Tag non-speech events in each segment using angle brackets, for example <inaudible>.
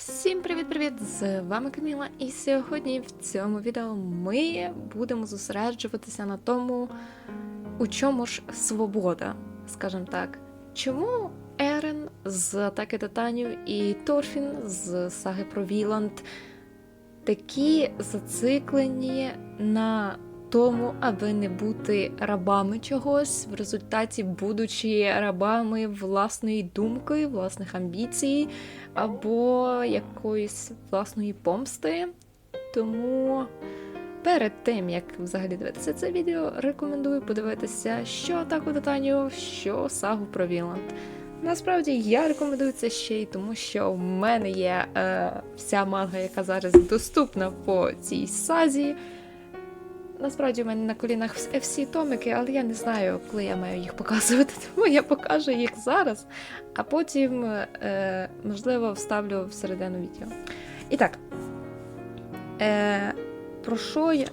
Всім привіт-привіт! З вами Каміла, і сьогодні в цьому відео ми будемо зосереджуватися на тому, у чому ж свобода, скажімо так. Чому Ерен з атаки Титанів і Торфін з саги про Віланд такі зациклені на тому, аби не бути рабами чогось, в результаті будучи рабами власної думки, власних амбіцій або якоїсь власної помсти. Тому перед тим, як взагалі дивитися це відео, рекомендую подивитися, що атаку Титанів, що сагу про Віланд. Насправді я рекомендую це ще й тому, що в мене є е, вся манга, яка зараз доступна по цій сазі. Насправді в мене на колінах всі томики, але я не знаю, коли я маю їх показувати, <laughs> тому я покажу їх зараз, а потім, е, можливо, вставлю всередину відео. І так. Е, про що я.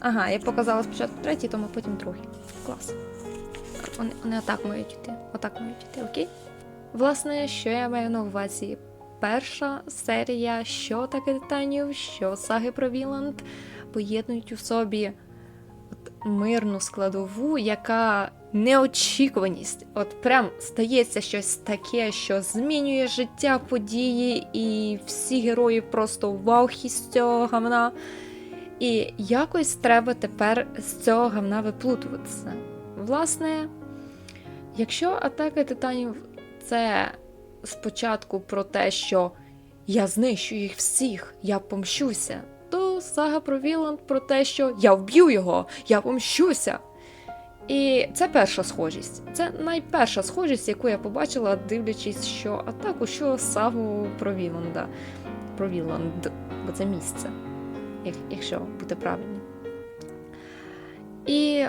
Ага, я показала спочатку третій, тому потім другий. Клас. Вони, вони отак мають йти. Отак мають йти, окей? Власне, що я маю на увазі? Перша серія, що таке титанів, що саги про Віланд поєднують у собі от мирну складову, яка неочікуваність. От прям стається щось таке, що змінює життя події, і всі герої просто в вахі з цього гавна. І якось треба тепер з цього гавна виплутуватися. Власне, якщо атака титанів це спочатку про те, що я знищу їх всіх, я помщуся, сага про Віланд про те, що я вб'ю його, я помщуся. І це перша схожість. Це найперша схожість, яку я побачила, дивлячись, що атаку, що сагу про Віланда. Про Віланд, бо це місце, якщо бути правильним. І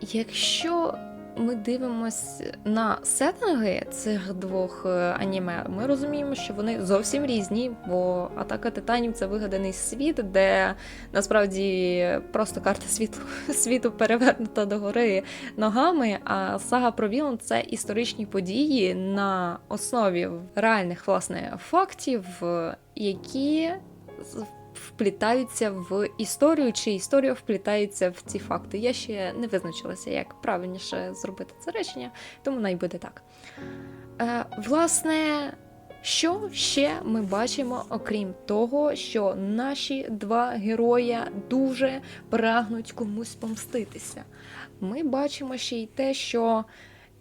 якщо ми дивимось на сеттинги цих двох е, аніме, ми розуміємо, що вони зовсім різні, бо атака титанів це вигаданий світ, де насправді просто карта світу, <laughs> світу перевернута догори ногами. А сага про Віланд це історичні події на основі реальних власне фактів, е, які вплітаються в історію, чи історія вплітається в ці факти. Я ще не визначилася, як правильніше зробити це речення, тому най буде так. Е, власне, що ще ми бачимо, окрім того, що наші два героя дуже прагнуть комусь помститися? Ми бачимо ще й те, що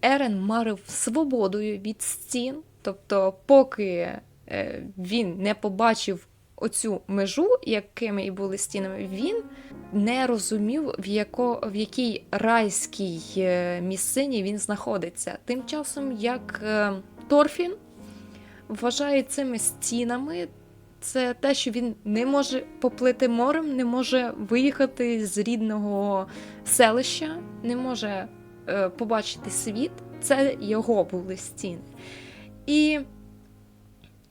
Ерен марив свободою від стін, тобто, поки е, він не побачив оцю межу, якими і були стінами, він не розумів, в, яко, в якій райській е, місцині він знаходиться. Тим часом, як е, Торфін вважає цими стінами. Це те, що він не може поплити морем, не може виїхати з рідного селища, не може е, побачити світ. Це його були стіни. І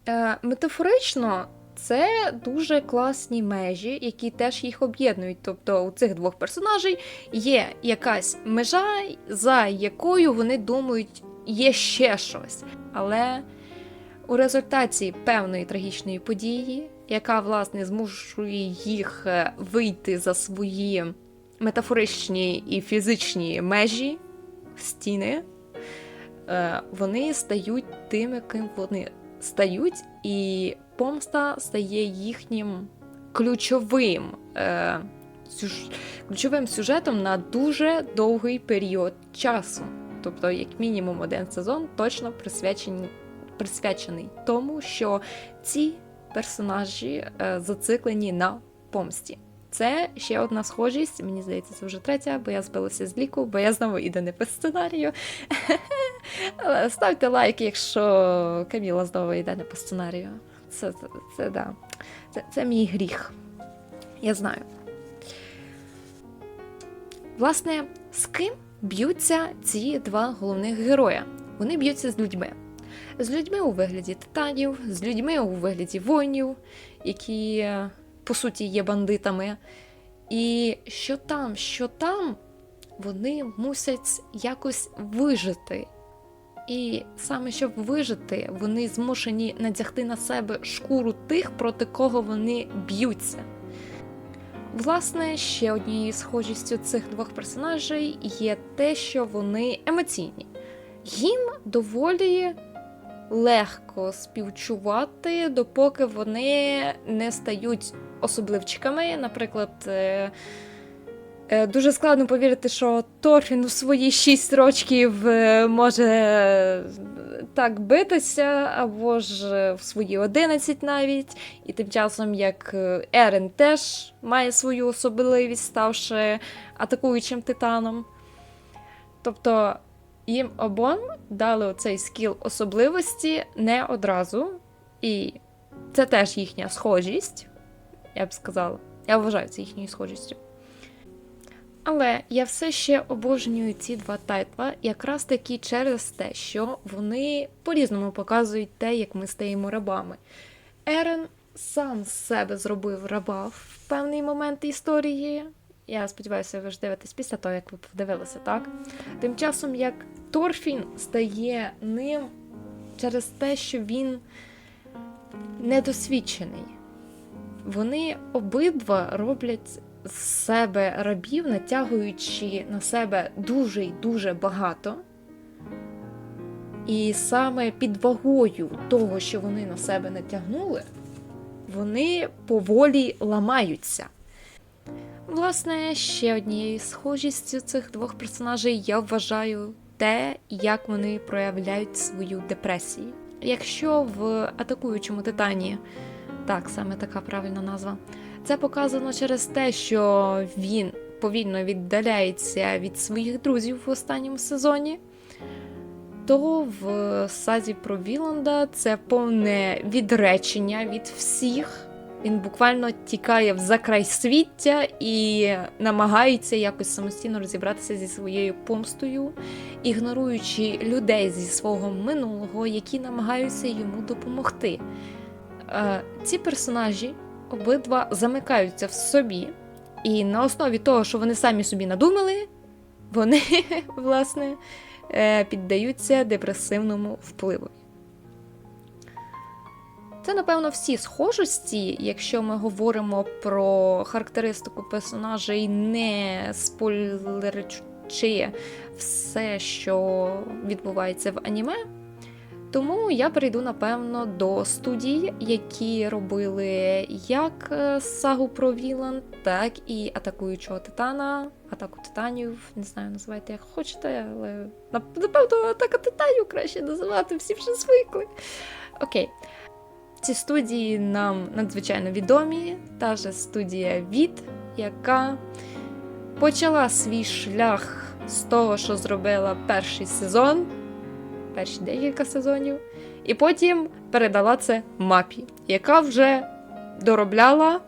е, метафорично це дуже класні межі, які теж їх об'єднують. Тобто у цих двох персонажей є якась межа, за якою вони думають, є ще щось. Але у результаті певної трагічної події, яка власне змушує їх е, вийти за свої метафоричні і фізичні межі, стіни, е, вони стають тими, ким вони стають, і помста стає їхнім ключовим, е, сюж- ключовим сюжетом на дуже довгий період часу. Тобто, як мінімум, один сезон точно присвячений, присвячений тому, що ці персонажі е, зациклені на помсті. Це ще одна схожість. Мені здається, це вже третя, бо я збилася з ліку, бо я знову іду не по сценарію. <laughs> Ставте лайк, якщо Каміла знову йде не по сценарію. Це, це, це, да. це, це мій гріх. Я знаю. Власне, з ким б'ються ці два головних героя? Вони б'ються з людьми. З людьми у вигляді титанів, з людьми у вигляді воїнів, які, по суті, є бандитами. І що там, що там, вони мусять якось вижити. І саме щоб вижити, вони змушені надягти на себе шкуру тих, проти кого вони б'ються. Власне, ще однією схожістю цих двох персонажей є те, що вони емоційні. Їм доволі легко співчувати, допоки вони не стають особливчиками. Наприклад, е, дуже складно повірити, що Торфін у свої 6 років е, може е, так битися, або ж е, в свої 11 навіть. І тим часом, як е, Ерен теж має свою особливість, ставши атакуючим титаном. Тобто їм обом дали оцей скіл особливості не одразу. І це теж їхня схожість, я б сказала. Я вважаю це їхньою схожістю. Але я все ще обожнюю ці два тайтла, якраз таки через те, що вони по-різному показують те, як ми стаємо рабами. Ерен сам з себе зробив раба в певний момент історії. Я сподіваюся, ви ж дивитесь після того, як ви подивилися, так? Тим часом, як Торфін стає ним через те, що він недосвідчений. Вони обидва роблять з себе рабів, натягуючи на себе дуже й дуже багато. І саме під вагою того, що вони на себе натягнули, вони поволі ламаються. Власне, ще однією схожістю цих двох персонажей я вважаю те, як вони проявляють свою депресію. Якщо в атакуючому титані, так саме така правильна назва, це показано через те, що він повільно віддаляється від своїх друзів в останньому сезоні, то в сазі про Віланда це повне відречення від всіх. Він буквально тікає в закрай свіття і намагається якось самостійно розібратися зі своєю помстою, ігноруючи людей зі свого минулого, які намагаються йому допомогти. Е, Ці персонажі обидва замикаються в собі, і на основі того, що вони самі собі надумали, вони, <laughs> власне, е, піддаються депресивному впливу. Це, напевно, всі схожості, якщо ми говоримо про характеристику персонажей, не спойлерчи все, що відбувається в аніме. Тому я перейду, напевно, до студій, які робили як е, сагу про Вілан, так і атакуючого титана, атаку титанів. Не знаю, називайте як хочете, але напевно, атака титанів краще називати, всі вже звикли. Окей. Ці студії нам надзвичайно відомі. Та же студія Від, яка почала свій шлях з того, що зробила перший сезон, перші декілька сезонів, і потім передала це мапі, яка вже доробляла.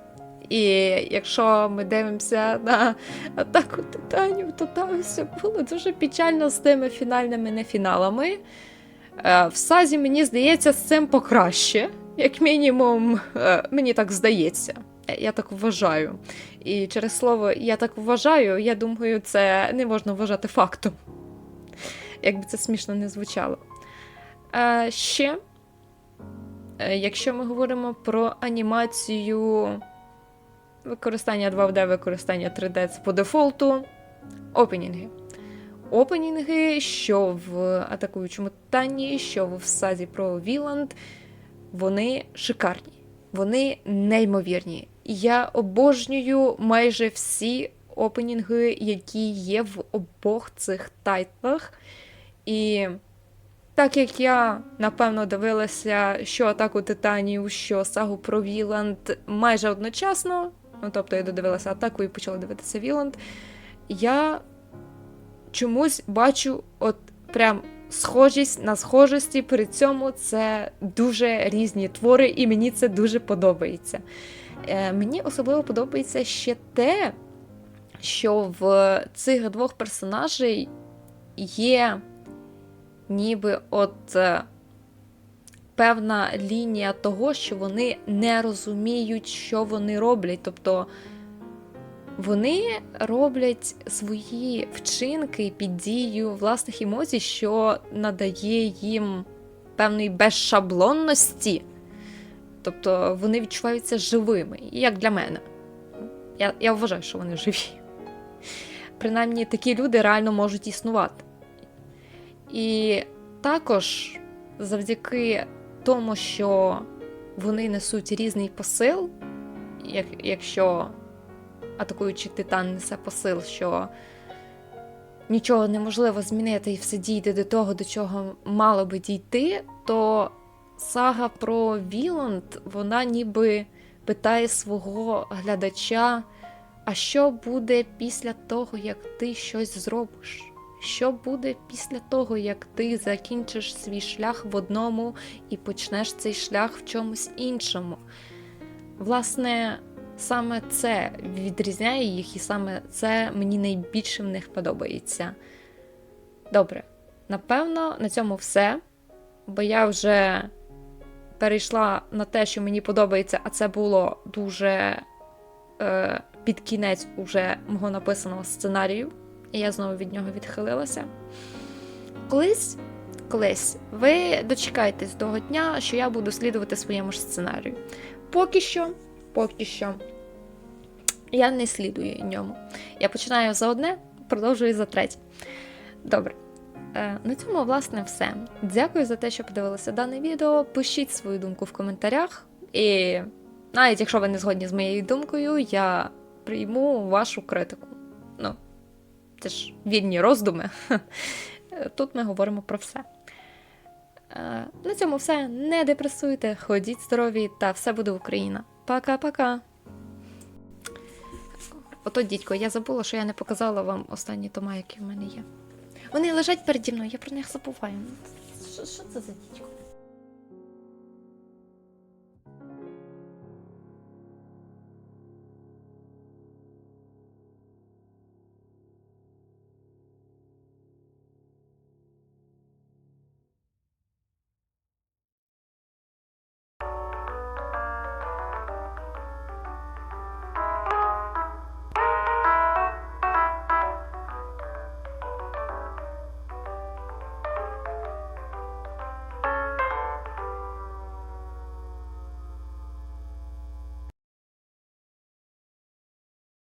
І якщо ми дивимося на атаку титанів, то там все було дуже печально з тими фінальними нефіналами. Е, В Сазі, мені здається, з цим покраще. Як мінімум, е, мені так здається. Я так вважаю. І через слово я так вважаю, я думаю, це не можна вважати фактом. Як би це смішно не звучало. А ще, е, якщо ми говоримо про анімацію використання 2D, використання 3D це по дефолту, опенінги. Опенінги, що в атакуючому Титані, що в сазі про Віланд, вони шикарні, вони неймовірні. Я обожнюю майже всі опенінги, які є в обох цих тайтлах. І так як я напевно дивилася, що атаку титанів, що сагу про Віланд майже одночасно, ну тобто я додивилася атаку і почала дивитися Віланд, я чомусь бачу от прям схожість на схожості. При цьому це дуже різні твори, і мені це дуже подобається. Е, мені особливо подобається ще те, що в цих двох персонажей є ніби от е, певна лінія того, що вони не розуміють, що вони роблять. Тобто Вони роблять свої вчинки під дією власних емоцій, що надає їм певної безшаблонності. Тобто вони відчуваються живими, як для мене. Я, я вважаю, що вони живі. Принаймні, такі люди реально можуть існувати. І також завдяки тому, що вони несуть різний посил, як, якщо атакуючий титан несе посил, що нічого неможливо змінити і все дійде до того, до чого мало би дійти, то сага про Віланд, вона ніби питає свого глядача, а що буде після того, як ти щось зробиш? Що буде після того, як ти закінчиш свій шлях в одному і почнеш цей шлях в чомусь іншому? Власне, саме це відрізняє їх, і саме це мені найбільше в них подобається. Добре, напевно, на цьому все. Бо я вже перейшла на те, що мені подобається, а це було дуже е, під кінець уже мого написаного сценарію, і я знову від нього відхилилася. Колись, колись ви дочекаєтесь того дня, що я буду слідувати своєму ж сценарію. Поки що, поки що, я не слідую ньому. Я починаю за одне, продовжую за третє. Добре. Е, На цьому, власне, все. Дякую за те, що подивилися дане відео. Пишіть свою думку в коментарях. І навіть якщо ви не згодні з моєю думкою, я прийму вашу критику. Це ж вільні роздуми. <laughs> Тут ми говоримо про все. Е, На цьому все. Не депресуйте, ходіть здорові, та все буде Україна. Пока-пока. Ото, дідько, я забула, що я не показала вам останні тома, які в мене є. Вони лежать переді мною, я про них забуваю. Що, що це за дідько?